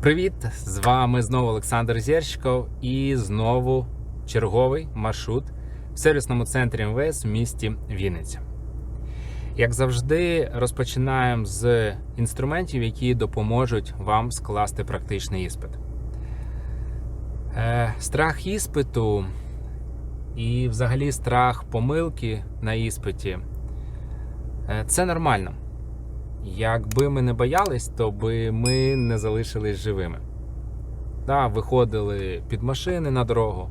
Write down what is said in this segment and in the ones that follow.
Привіт! З вами знову Олександр Зєрщиков і знову черговий маршрут в сервісному центрі МВС в місті Вінниця. Як завжди, розпочинаємо з інструментів, які допоможуть вам скласти практичний іспит. Е, страх іспиту і взагалі страх помилки на іспиті е, це нормально. Якби ми не боялись, то би ми не залишились живими. Да, виходили під машини на дорогу,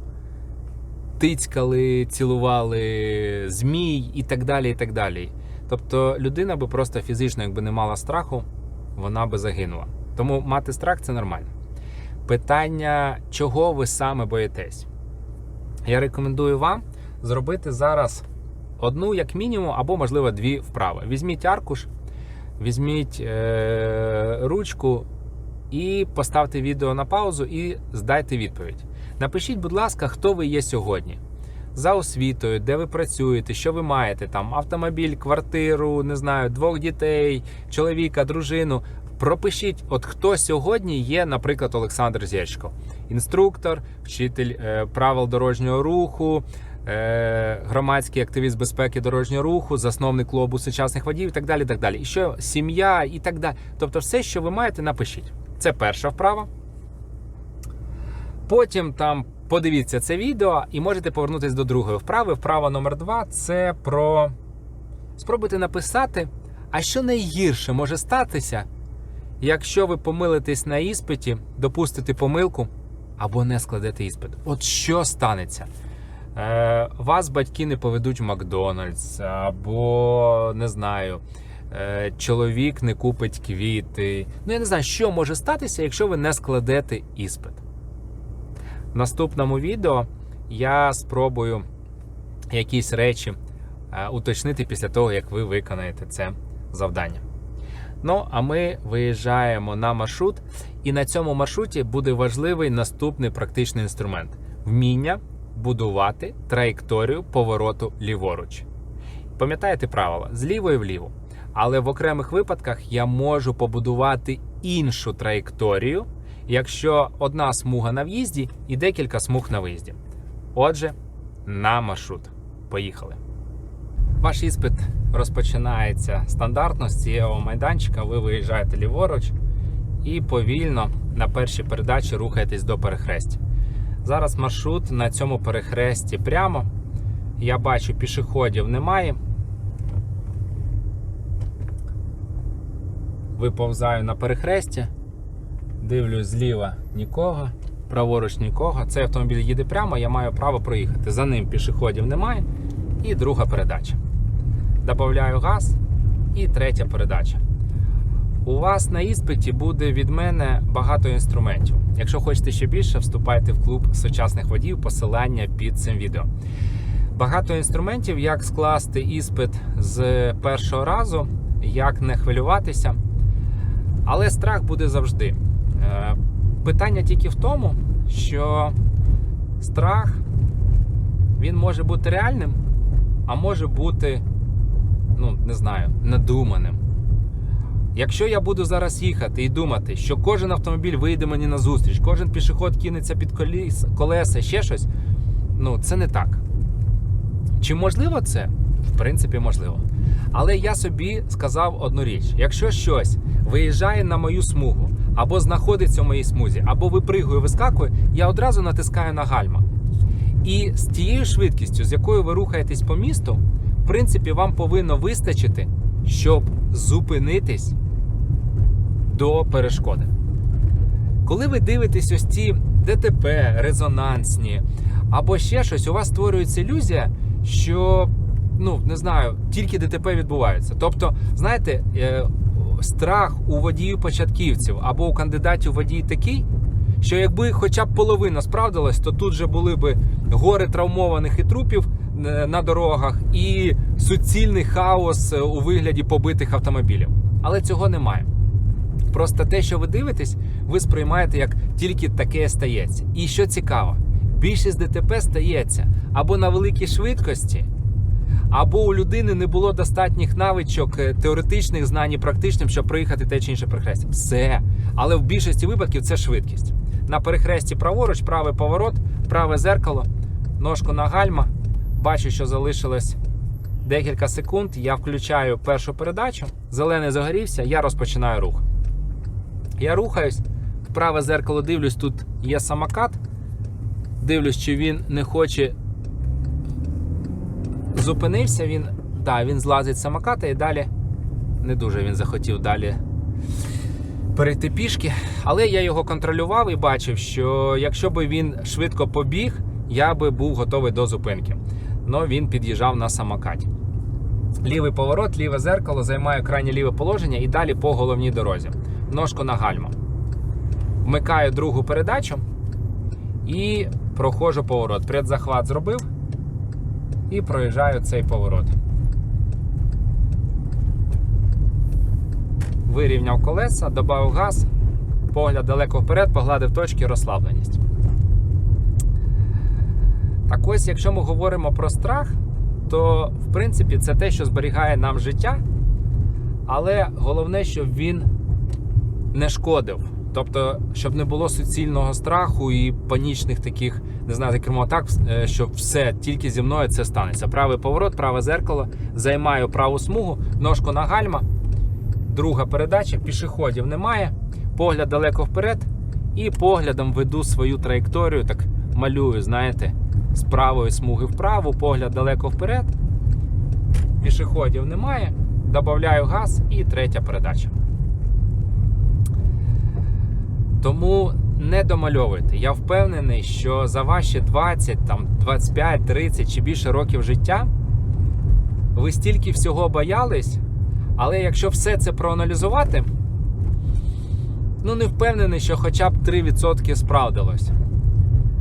тицькали, цілували змій і так далі. і так далі. Тобто людина би просто фізично, якби не мала страху, вона би загинула. Тому мати страх це нормально. Питання, чого ви саме боїтесь? Я рекомендую вам зробити зараз одну, як мінімум, або, можливо, дві вправи. Візьміть аркуш, візьміть е- ручку і поставте відео на паузу і здайте відповідь. Напишіть, будь ласка, хто ви є сьогодні. За освітою, де ви працюєте, що ви маєте, там автомобіль, квартиру, не знаю, двох дітей, чоловіка, дружину. Пропишіть, от хто сьогодні є, наприклад, Олександр Зєчко. Інструктор, вчитель е, правил дорожнього руху, громадський активіст безпеки дорожнього руху, засновник клубу сучасних водіїв і так далі. Так далі. І що сім'я і так далі. Тобто, все, що ви маєте, напишіть. Це перша вправа. Потім там подивіться це відео і можете повернутися до другої вправи. Вправа номер два це про спробуйте написати, а що найгірше може статися, якщо ви помилитесь на іспиті, допустите помилку або не складете іспит. От що станеться? Е, вас батьки не поведуть в Макдональдс, або не знаю, е, чоловік не купить квіти. Ну, я не знаю, що може статися, якщо ви не складете іспит. В наступному відео я спробую якісь речі е, уточнити після того, як ви виконаєте це завдання. Ну, а ми виїжджаємо на маршрут, і на цьому маршруті буде важливий наступний практичний інструмент вміння будувати траєкторію повороту ліворуч. Пам'ятаєте правила з лівої вліво. Але в окремих випадках я можу побудувати іншу траєкторію, якщо одна смуга на в'їзді і декілька смуг на виїзді. Отже, на маршрут. Поїхали. Ваш іспит розпочинається стандартно з цього майданчика. Ви виїжджаєте ліворуч і повільно на першій передачі рухаєтесь до перехрестя. Зараз маршрут на цьому перехресті прямо. Я бачу, пішоходів немає. Виповзаю на перехресті, дивлюсь зліва нікого, праворуч нікого. Цей автомобіль їде прямо, я маю право проїхати. За ним пішоходів немає. І друга передача. Добавляю газ і третя передача. У вас на іспиті буде від мене багато інструментів. Якщо хочете ще більше, вступайте в клуб сучасних водіїв, посилання під цим відео. Багато інструментів, як скласти іспит з першого разу, як не хвилюватися. Але страх буде завжди. Е, Питання тільки в тому, що страх він може бути реальним, а може бути, ну, не знаю, надуманим. Якщо я буду зараз їхати і думати, що кожен автомобіль вийде мені на зустріч, кожен пішоход кинеться під коліс, колеса, ще щось, ну це не так. Чи можливо це? В принципі, можливо. Але я собі сказав одну річ: якщо щось виїжджає на мою смугу, або знаходиться в моїй смузі, або випригує, вискакує, я одразу натискаю на гальма. І з тією швидкістю, з якою ви рухаєтесь по місту, в принципі, вам повинно вистачити, щоб зупинитись до перешкоди. Коли ви дивитесь ось ці ДТП, резонансні або ще щось, у вас створюється ілюзія, що ну не знаю, тільки ДТП відбуваються. Тобто, знаєте, е, страх у водіїв початківців або у кандидатів водій такий, що якби хоча б половина справдилась, то тут же були б гори травмованих і трупів е, на дорогах і суцільний хаос е, у вигляді побитих автомобілів. Але цього немає. Просто те, що ви дивитесь, ви сприймаєте як тільки таке стається. І що цікаво, більшість ДТП стається або на великій швидкості, або у людини не було достатніх навичок, е, теоретичних знань і практичних, щоб проїхати те чи інше перехрестя. Все. Але в більшості випадків це швидкість. На перехресті праворуч, правий поворот, праве зеркало, ножку на гальма. Бачу, що залишилось декілька секунд. Я включаю першу передачу, зелений загорівся, я розпочинаю рух. Я рухаюсь, в праве зеркало дивлюсь, тут є самокат. Дивлюсь, чи він не хоче. Зупинився він. Да, він злазить з самоката і далі не дуже він захотів далі перейти пішки. Але я його контролював і бачив, що якщо би він швидко побіг, я би був готовий до зупинки. Но він під'їжджав на самокаті. Лівий поворот, ліве зеркало, займаю крайнє ліве положення і далі по головній дорозі. Ножку на гальма. Вмикаю другу передачу і проходжу поворот. Предзахват зробив і проїжджаю цей поворот. Вирівняв колеса, додав газ, погляд далеко вперед, погладив точки, розслабленість. Так ось, якщо ми говоримо про страх, то в принципі це те, що зберігає нам життя, але головне, щоб він не шкодив. Тобто, щоб не було суцільного страху і панічних таких, не знаю, за кермо так, е, що все тільки зі мною це станеться. Правий поворот, праве зеркало, займаю праву смугу, ножку на гальма, друга передача, пішоходів немає, погляд далеко вперед, і поглядом веду свою траєкторію, так малюю, знаєте, з правої смуги вправо, погляд далеко вперед. Пішоходів немає, додаю газ і третя передача. Тому не домальовуйте. Я впевнений, що за ваші 20, там, 25, 30 чи більше років життя ви стільки всього боялись, але якщо все це проаналізувати, ну не впевнений, що хоча б 3% справдилось.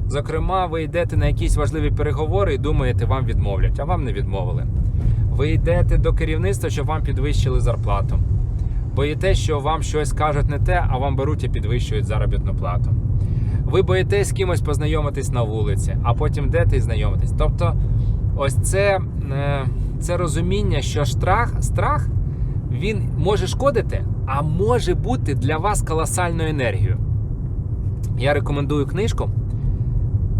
Зокрема, ви йдете на якісь важливі переговори і думаєте, вам відмовлять, а вам не відмовили. Ви йдете до керівництва, щоб вам підвищили зарплату. Боїтесь, що вам щось кажуть не те, а вам беруть і підвищують заробітну плату. Ви боїтесь з кимось познайомитись на вулиці, а потім йдете і знайомитесь. Тобто, ось це, е, це розуміння, що страх, страх він може шкодити, а може бути для вас колосальною енергією. Я рекомендую книжку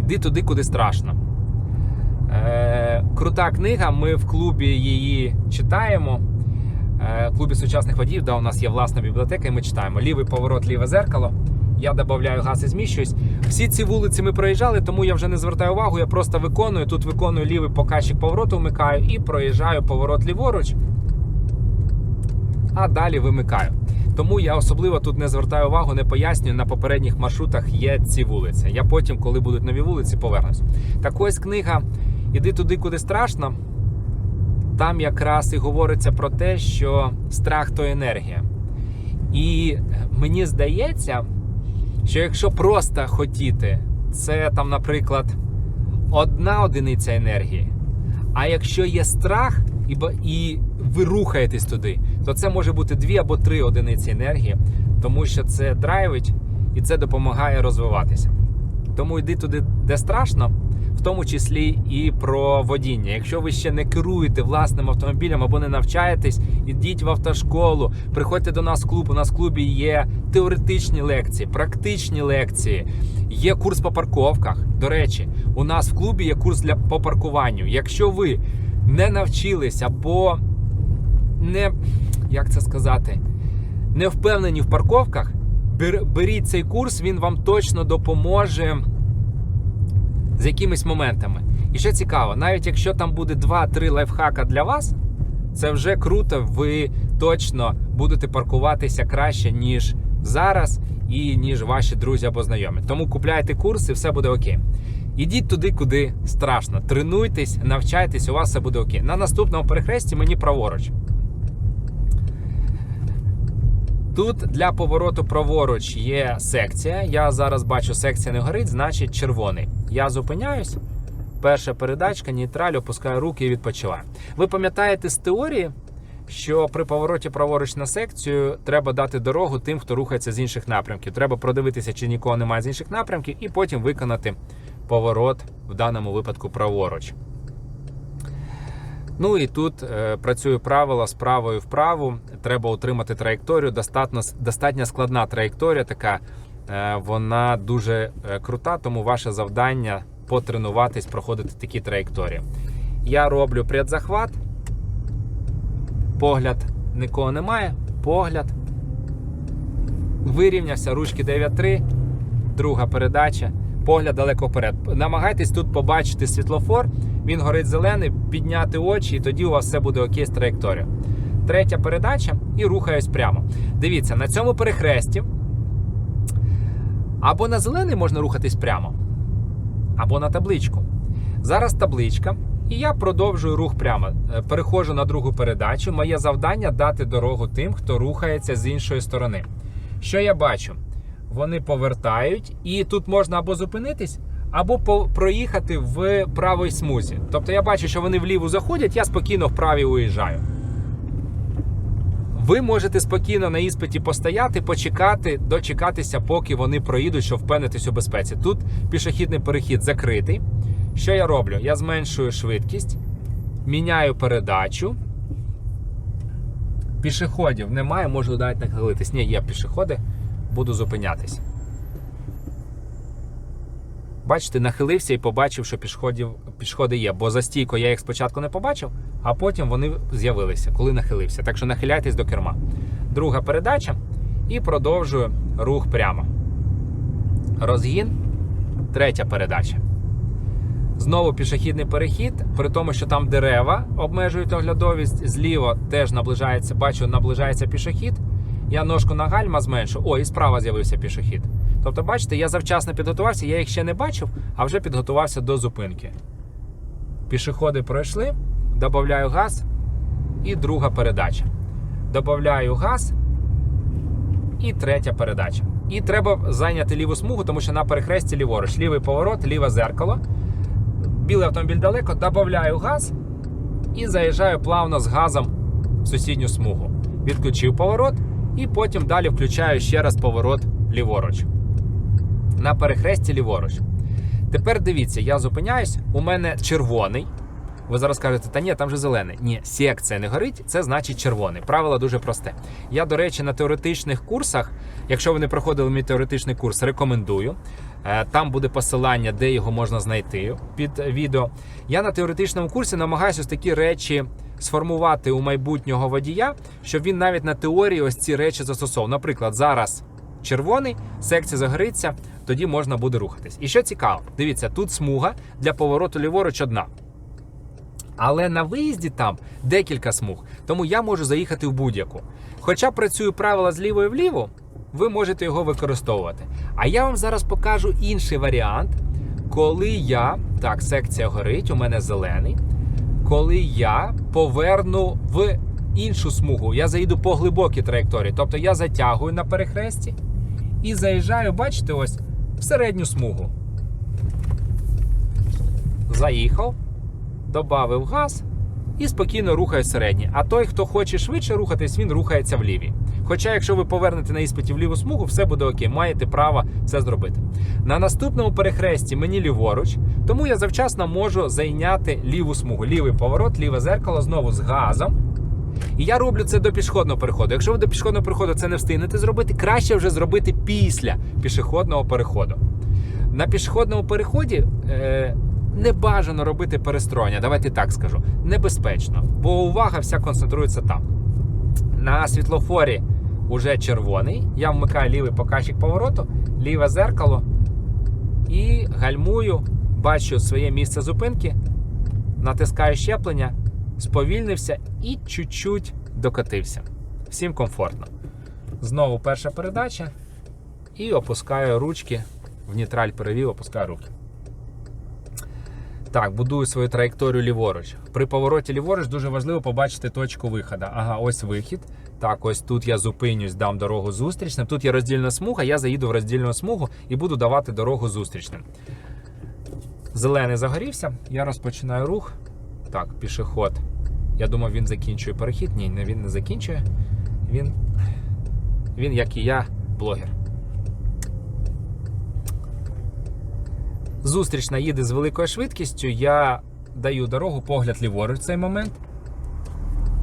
Йди туди, куди страшно. Е, Крута книга. Ми в клубі її читаємо. Е, клубі сучасних водіїв, де у нас є власна бібліотека, і ми читаємо лівий поворот, ліве зеркало. Я додаю газ і зміщуюсь. Всі ці вулиці ми проїжджали, тому я вже не звертаю увагу. Я просто виконую. Тут виконую лівий показчик повороту, вмикаю і проїжджаю поворот ліворуч, а далі вимикаю. Тому я особливо тут не звертаю увагу, не пояснюю. На попередніх маршрутах є ці вулиці. Я потім, коли будуть нові вулиці, повернусь. Так ось книга Іди туди, куди страшно. Там якраз і говориться про те, що страх то енергія. І мені здається, що якщо просто хотіти, це там, наприклад, одна одиниця енергії. А якщо є страх і, і ви рухаєтесь туди, то це може бути дві або три одиниці енергії, тому що це драйвить і це допомагає розвиватися. Тому йди туди, де страшно, в тому числі і про водіння. Якщо ви ще не керуєте власним автомобілем або не навчаєтесь, ідіть в автошколу, приходьте до нас в клуб. У нас в клубі є теоретичні лекції, практичні лекції, є курс по парковках. До речі, у нас в клубі є курс для по паркуванню. Якщо ви не навчились або не як це сказати, не впевнені в парковках, беріть цей курс, він вам точно допоможе з якимись моментами. І ще цікаво, навіть якщо там буде 2-3 лайфхака для вас, це вже круто, ви точно будете паркуватися краще, ніж зараз, і ніж ваші друзі або знайомі. Тому купляйте курс і все буде окей. Ідіть туди, куди страшно. Тренуйтесь, навчайтесь, у вас все буде окей. На наступному перехресті мені праворуч. Тут для повороту праворуч є секція. Я зараз бачу, секція не горить, значить червоний. Я зупиняюсь. Перша передачка, нейтраль, опускаю руки і відпочиваю. Ви пам'ятаєте з теорії, що при повороті праворуч на секцію треба дати дорогу тим, хто рухається з інших напрямків. Треба продивитися, чи нікого немає з інших напрямків, і потім виконати поворот в даному випадку праворуч. Ну і тут е, працює правило з правою вправу. Треба утримати траєкторію. Достатньо, достатньо складна траєкторія така. Е, вона дуже е, крута, тому ваше завдання потренуватись, проходити такі траєкторії. Я роблю предзахват. Погляд нікого немає. Погляд. Вирівнявся, ручки 9-3, друга передача. Погляд далеко вперед. Намагайтесь тут побачити світлофор, він горить зелений, підняти очі, і тоді у вас все буде окей з траєкторією. Третя передача і рухаюсь прямо. Дивіться, на цьому перехресті або на зелений можна рухатись прямо, або на табличку. Зараз табличка, і я продовжую рух прямо. Е, Переходжу на другу передачу. Моє завдання дати дорогу тим, хто рухається з іншої сторони. Що я бачу? Вони повертають, і тут можна або зупинитись, або проїхати в правій смузі. Тобто я бачу, що вони вліву заходять, я спокійно вправі уїжджаю. Ви можете спокійно на іспиті постояти, почекати, дочекатися, поки вони проїдуть, щоб впевнитись у безпеці. Тут пішохідний перехід закритий. Що я роблю? Я зменшую швидкість, міняю передачу. Пішоходів немає, можу навіть нахилитись. Ні, є пішоходи, буду зупинятись. Бачите, нахилився і побачив, що пішоходів, пішоходи є. Бо за стійко я їх спочатку не побачив, а потім вони з'явилися, коли нахилився. Так що нахиляйтесь до керма. Друга передача і продовжую рух прямо. Розгін. Третя передача. Знову пішохідний перехід, при тому, що там дерева обмежують оглядовість, зліва теж наближається, бачу, наближається пішохід. Я ножку на гальма зменшу. О, і справа з'явився пішохід. Тобто, бачите, я завчасно підготувався, я їх ще не бачив, а вже підготувався до зупинки. Пішоходи пройшли, додаю газ і друга передача. Добавляю газ і третя передача. І треба зайняти ліву смугу, тому що на перехресті ліворуч. Лівий поворот, ліве зеркало. Білий автомобіль далеко, додаю газ і заїжджаю плавно з газом в сусідню смугу. Відключив поворот і потім далі включаю ще раз поворот ліворуч. На перехресті ліворуч. Тепер дивіться, я зупиняюсь, у мене червоний. Ви зараз кажете, та ні, там же зелений. Ні, секція не горить, це значить червоний. Правило дуже просте. Я, до речі, на теоретичних курсах, якщо ви не проходили мій теоретичний курс, рекомендую. Е, Там буде посилання, де його можна знайти під відео. Я на теоретичному курсі намагаюся ось такі речі сформувати у майбутнього водія, щоб він навіть на теорії ось ці речі застосовував. Наприклад, зараз червоний, секція загориться, тоді можна буде рухатись. І що цікаво, дивіться, тут смуга для повороту ліворуч одна. Але на виїзді там декілька смуг, тому я можу заїхати в будь-яку. Хоча працюю правила з лівої вліво, ви можете його використовувати. А я вам зараз покажу інший варіант, коли я. Так, секція горить, у мене зелений. Коли я поверну в іншу смугу, я заїду по глибокій траєкторії. Тобто я затягую на перехресті і заїжджаю, бачите, ось в середню смугу. Заїхав, додав газ і спокійно рухаю середній. А той, хто хоче швидше рухатись, він рухається в лівій. Хоча, якщо ви повернете на іспиті в ліву смугу, все буде окей, маєте право це зробити. На наступному перехресті мені ліворуч, тому я завчасно можу зайняти ліву смугу. Лівий поворот, ліве зеркало знову з газом. І я роблю це до пішохідного переходу. Якщо ви до пішохідного переходу це не встигнете зробити, краще вже зробити після пішохідного переходу. На пішохідному переході е, не бажано робити перестроєння, давайте так скажу. Небезпечно, бо увага вся концентрується там. На світлофорі уже червоний. Я вмикаю лівий показчик повороту, ліве зеркало і гальмую, бачу своє місце зупинки, натискаю щеплення, сповільнився і чуть-чуть докотився. Всім комфортно. Знову перша передача. І опускаю ручки в нейтраль перевів, опускаю руки. Так, будую свою траєкторію ліворуч. При повороті ліворуч дуже важливо побачити точку виходу. Ага, ось вихід. Так, ось тут я зупинюсь, дам дорогу зустрічним. Тут є роздільна смуга, я заїду в роздільну смугу і буду давати дорогу зустрічним. Зелений загорівся, я розпочинаю рух. Так, пішоход. Я думав, він закінчує перехід. Ні, він не закінчує. Він, він як і я, блогер. Зустрічна їде з великою швидкістю. Я даю дорогу, погляд ліворуч в цей момент.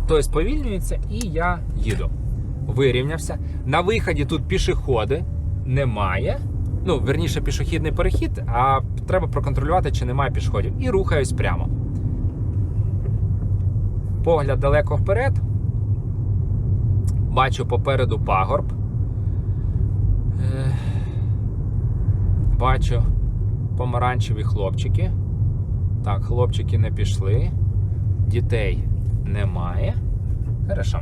Той сповільнюється і я їду. Вирівнявся. На виході тут пішоходи немає. Ну, верніше, пішохідний перехід, а треба проконтролювати, чи немає пішоходів. І рухаюсь прямо. Погляд далеко вперед. Бачу попереду пагорб. Е, Бачу помаранчеві хлопчики. Так, хлопчики не пішли. Дітей немає. Хорошо.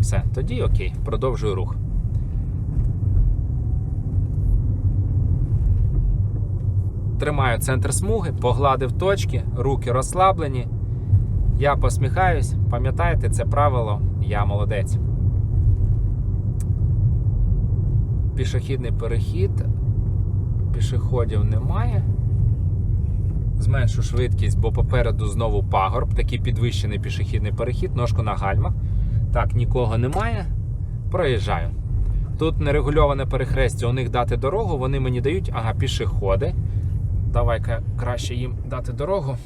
Все, тоді окей, продовжую рух. Тримаю центр смуги, погладив точки, руки розслаблені. Я посміхаюсь. Пам'ятаєте, це правило, я молодець. Пішохідний перехід. Пішоходів немає. Зменшу швидкість, бо попереду знову пагорб, такий підвищений пішохідний перехід, ножку на гальмах. Так, нікого немає. Проїжджаю. Тут нерегульоване перехрестя, у них дати дорогу, вони мені дають, ага, пішоходи. Давай-ка краще їм дати дорогу.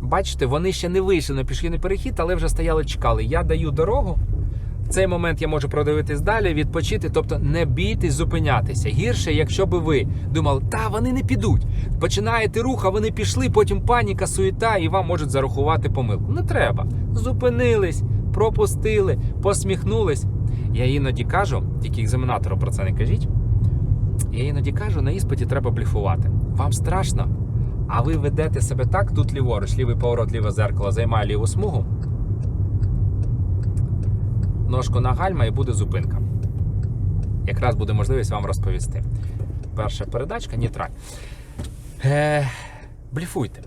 Бачите, вони ще не вийшли на пішохідний перехід, але вже стояли, чекали. Я даю дорогу. Цей момент я можу продивитись далі, відпочити, тобто не бійтесь зупинятися. Гірше, якщо би ви думали, та вони не підуть. Починаєте рух, а вони пішли, потім паніка, суєта, і вам можуть зарахувати помилку. Не треба. Зупинились, пропустили, посміхнулись. Я іноді кажу, тільки екзаменатору про це не кажіть. Я іноді кажу, на іспиті треба бліфувати. Вам страшно, а ви ведете себе так, тут ліворуч, лівий поворот, ліве зеркало займає ліву смугу. Ножку на гальма і буде зупинка. Якраз буде можливість вам розповісти. Перша передачка нейтраль. Е, бліфуйте.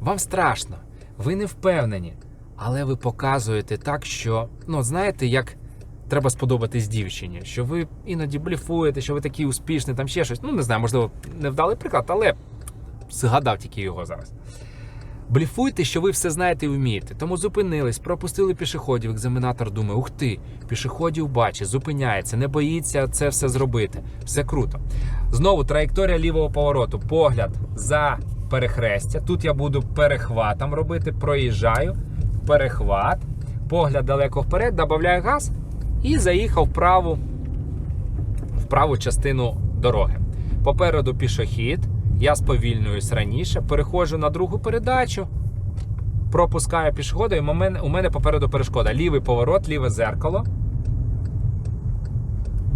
Вам страшно, ви не впевнені, але ви показуєте так, що, ну, знаєте, як треба сподобатись дівчині, що ви іноді бліфуєте, що ви такий успішний, там ще щось. Ну, не знаю, можливо, невдалий приклад, але згадав тільки його зараз. Бліфуйте, що ви все знаєте і вмієте. Тому зупинились, пропустили пішоходів. Екзаменатор думає, ух ти, пішоходів бачить, зупиняється, не боїться це все зробити. Все круто. Знову траєкторія лівого повороту. Погляд за перехрестя. Тут я буду перехватом робити, проїжджаю, перехват, погляд далеко вперед, додаю газ і заїхав в в праву частину дороги. Попереду пішохід. Я сповільнююсь раніше, переходжу на другу передачу, пропускаю пішохода, і у мене, попереду перешкода. Лівий поворот, ліве зеркало.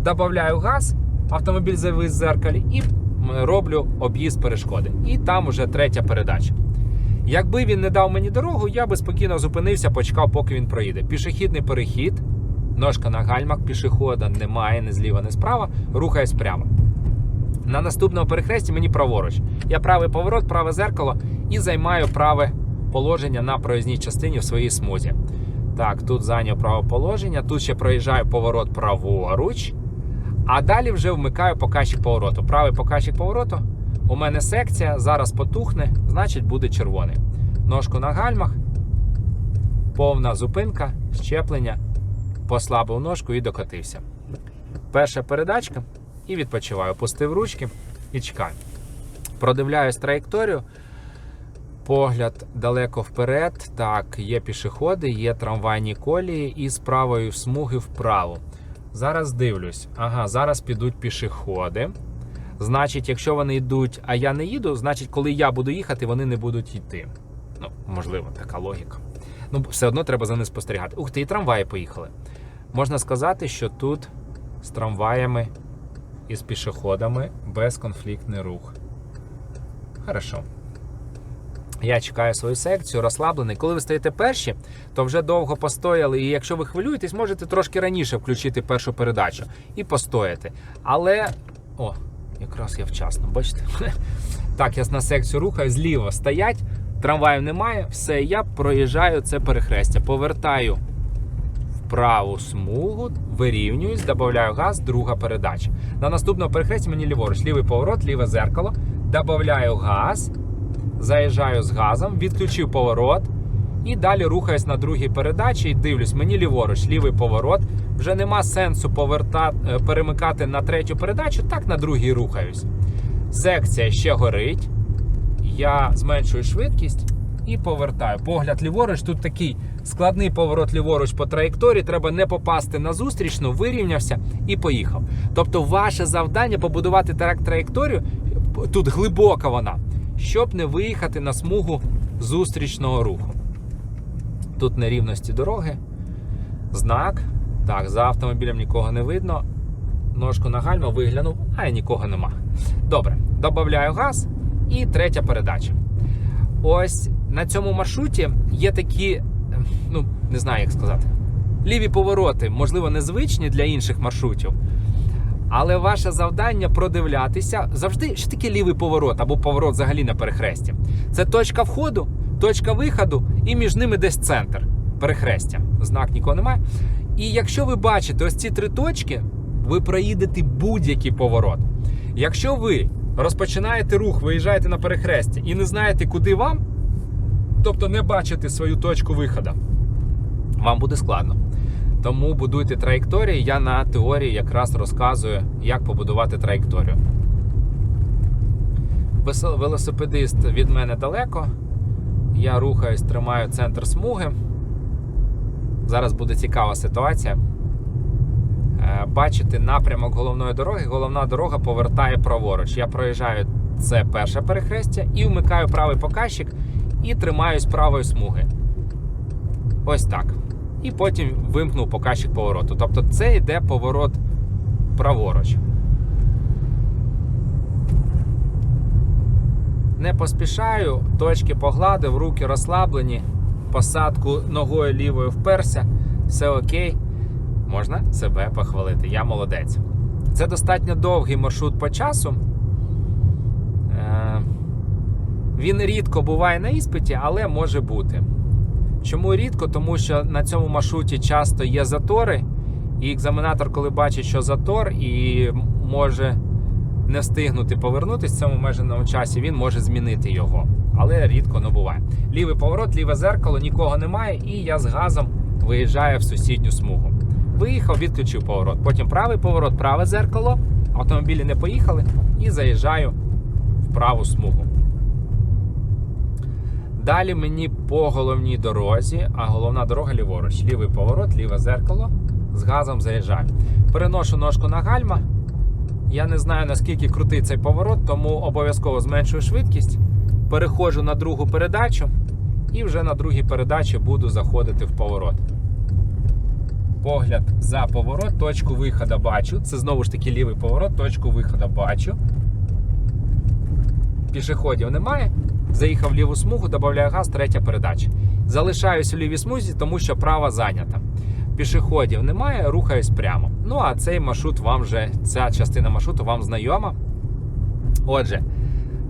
Добавляю газ, автомобіль завис в зеркалі і роблю об'їзд перешкоди. І там уже третя передача. Якби він не дав мені дорогу, я би спокійно зупинився, почекав, поки він проїде. Пішохідний перехід, ножка на гальмах, пішохода немає, ні зліва, ні справа, рухаюсь прямо. На наступному перехресті мені праворуч. Я правий поворот, праве зеркало і займаю праве положення на проїзній частині в своїй смузі. Так, тут зайняв праве положення, тут ще проїжджаю поворот праворуч, а далі вже вмикаю показчик повороту. Правий показчик повороту. У мене секція, зараз потухне, значить буде червоний. Ножку на гальмах, повна зупинка, щеплення, послабив ножку і докотився. Перша передачка і відпочиваю. Пустив ручки і чекаю. Продивляюсь траєкторію. Погляд далеко вперед. Так, є пішоходи, є трамвайні колії і з правої смуги вправо. Зараз дивлюсь. Ага, зараз підуть пішоходи. Значить, якщо вони йдуть, а я не їду, значить, коли я буду їхати, вони не будуть йти. Ну, можливо, така логіка. Ну, все одно треба за ними спостерігати. Ух ти, і трамваї поїхали. Можна сказати, що тут з трамваями і з пішоходами безконфліктний рух. Хорошо. Я чекаю свою секцію, розслаблений. Коли ви стаєте перші, то вже довго постояли. І якщо ви хвилюєтесь, можете трошки раніше включити першу передачу і постояти. Але. О, якраз я вчасно, бачите? Так, я на секцію рухаю, зліва стоять, трамваїв немає, все, я проїжджаю це перехрестя, повертаю праву смугу, вирівнююсь, додаю газ, друга передача. На наступному перехресті мені ліворуч, лівий поворот, ліве зеркало, додаю газ, заїжджаю з газом, відключив поворот і далі рухаюсь на другій передачі і дивлюсь, мені ліворуч, лівий поворот. Вже нема сенсу поверта... е, перемикати на третю передачу, так на другій рухаюсь. Секція ще горить. я зменшую швидкість і повертаю. Погляд ліворуч. Тут такий складний поворот ліворуч по траєкторії. Треба не попасти на зустрічну, вирівнявся і поїхав. Тобто, ваше завдання побудувати трак- траєкторію. Тут глибока вона, щоб не виїхати на смугу зустрічного руху. Тут нерівності дороги, знак. Так, за автомобілем нікого не видно. Ножку на гальма виглянув, а й нікого нема. Добре, додаю газ і третя передача. Ось на цьому маршруті є такі, ем, ну не знаю, як сказати, ліві повороти, можливо, незвичні для інших маршрутів. Але ваше завдання продивлятися завжди, що таке лівий поворот або поворот взагалі на перехресті. Це точка входу, точка виходу, і між ними десь центр перехрестя. Знак нікого немає. І якщо ви бачите ось ці три точки, ви проїдете будь-який поворот. Якщо ви розпочинаєте рух, виїжджаєте на перехрестя і не знаєте, куди вам, тобто не бачите свою точку виходу, вам буде складно. Тому будуйте траєкторії. Я на теорії якраз розказую, як побудувати траєкторію. Велосипедист від мене далеко. Я рухаюсь, тримаю центр смуги. Зараз буде цікава ситуація. Е, Бачите напрямок головної дороги. Головна дорога повертає праворуч. Я проїжджаю це перше перехрестя і вмикаю правий показчик і тримаюсь правої смуги. Ось так. І потім вимкнув показчик повороту. Тобто це йде поворот праворуч. Не поспішаю, точки погладив, руки розслаблені, посадку ногою лівою вперся, все окей. Можна себе похвалити. Я молодець. Це достатньо довгий маршрут по часу. Е, Він рідко буває на іспиті, але може бути. Чому рідко? Тому що на цьому маршруті часто є затори, і екзаменатор, коли бачить, що затор, і може не встигнути повернутися в цьому обмеженому часі, він може змінити його. Але рідко не буває. Лівий поворот, ліве зеркало, нікого немає, і я з газом виїжджаю в сусідню смугу. Виїхав, відключив поворот. Потім правий поворот, праве зеркало, автомобілі не поїхали, і заїжджаю в праву смугу. Далі мені по головній дорозі, а головна дорога ліворуч. Лівий поворот, ліве зеркало. З газом заїжджаю. Переношу ножку на гальма. Я не знаю наскільки крутий цей поворот, тому обов'язково зменшую швидкість. Переходжу на другу передачу і вже на другій передачі буду заходити в поворот. Погляд за поворот, точку виходу бачу. Це знову ж таки лівий поворот, точку виходу бачу. Пішоходів немає. Заїхав в ліву смугу, додаю газ, третя передача. Залишаюсь у лівій смузі, тому що права зайнята. Пішоходів немає, рухаюсь прямо. Ну а цей маршрут вам вже, ця частина маршруту вам знайома. Отже,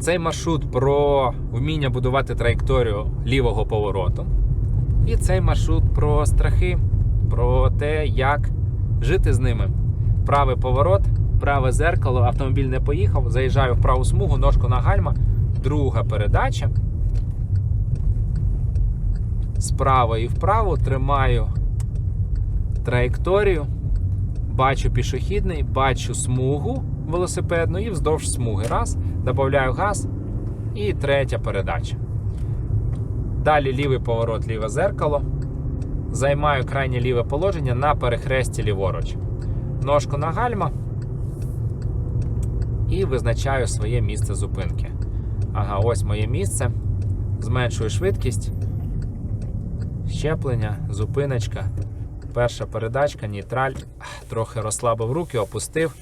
цей маршрут про вміння будувати траєкторію лівого повороту. І цей маршрут про страхи, про те, як жити з ними. Правий поворот, праве зеркало, автомобіль не поїхав, заїжджаю в праву смугу, ножку на гальма, друга передача. Справа і вправо тримаю траєкторію, бачу пішохідний, бачу смугу велосипедну і вздовж смуги. Раз, додаю газ і третя передача. Далі лівий поворот, ліве зеркало. Займаю крайнє ліве положення на перехресті ліворуч. Ножку на гальма і визначаю своє місце зупинки. Ага, ось моє місце. Зменшую швидкість. Щеплення, зупиночка. Перша передачка, нейтраль. Трохи розслабив руки, опустив.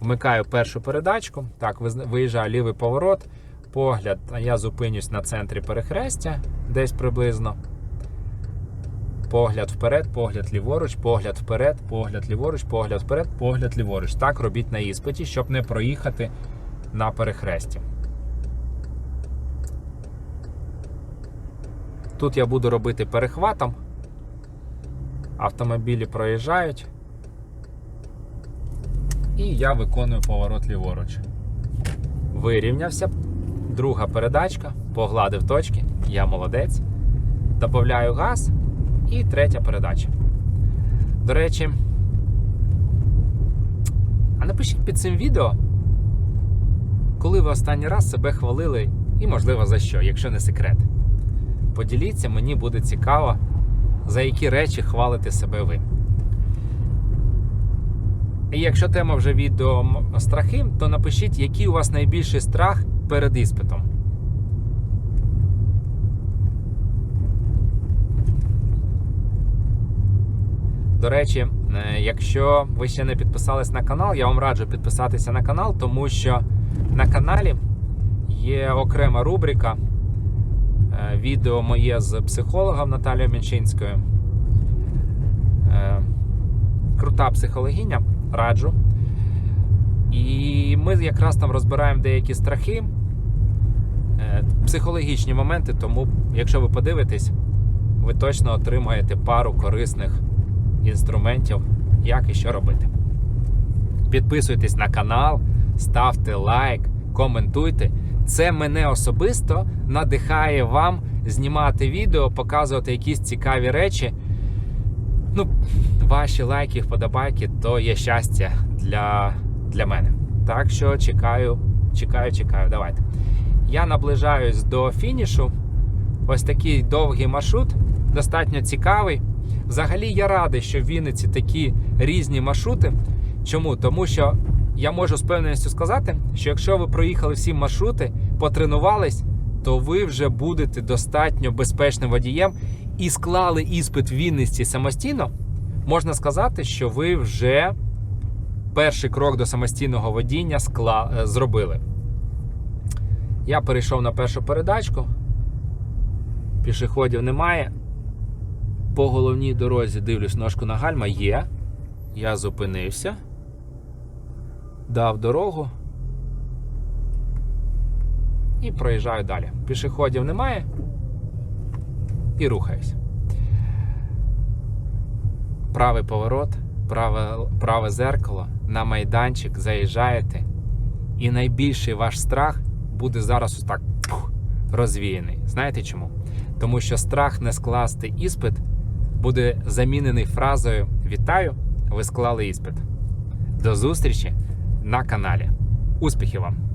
Вмикаю першу передачку. Так, виїжджаю лівий поворот. Погляд, а я зупинюсь на центрі перехрестя, десь приблизно. Погляд вперед, погляд ліворуч, погляд вперед, погляд ліворуч, погляд вперед, погляд ліворуч. Так робіть на іспиті, щоб не проїхати на перехресті. Тут я буду робити перехватом. Автомобілі проїжджають. І я виконую поворот ліворуч. Вирівнявся. Друга передачка, погладив точки, я молодець. Добавляю газ і третя передача. До речі, а напишіть під цим відео, коли ви останній раз себе хвалили, І, можливо, за що, якщо не секрет. Поділіться, мені буде цікаво, за які речі хвалите себе ви. І якщо тема вже відео страхи, то напишіть, який у вас найбільший страх перед іспитом. До речі, е, якщо ви ще не підписались на канал, я вам раджу підписатися на канал, тому що на каналі є окрема рубрика відео моє з психологом Наталією Мінчинською. Е, Крута психологиня, раджу. І ми якраз там розбираємо деякі страхи, е, психологічні моменти, тому, якщо ви подивитесь, ви точно отримаєте пару корисних інструментів, як і що робити. Підписуйтесь на канал, ставте лайк, коментуйте. Це мене особисто надихає вам знімати відео, показувати якісь цікаві речі. Ну, ваші лайки, вподобайки то є щастя для, для мене. Так що чекаю, чекаю, чекаю. Давайте. Я наближаюсь до фінішу. Ось такий довгий маршрут, достатньо цікавий. Взагалі я радий, що в Вінниці такі різні маршрути. Чому? Тому що я можу з певністю сказати, що якщо ви проїхали всі маршрути, потренувались, то ви вже будете достатньо безпечним водієм і склали іспит в Вінниці самостійно. Можна сказати, що ви вже перший крок до самостійного водіння скла... е, зробили. Я перейшов на першу передачку. Пішоходів немає. По головній дорозі дивлюсь ножку на гальма є. Я зупинився. Дав дорогу. І проїжджаю далі. Пішоходів немає. І рухаюсь. Правий поворот, праве, праве зеркало, на майданчик заїжджаєте. І найбільший ваш страх буде зараз ось так пух, розвіяний. Знаєте чому? Тому що страх не скласти іспит буде замінений фразою Вітаю! Ви склали іспит. До зустрічі на каналі. Успіхів вам!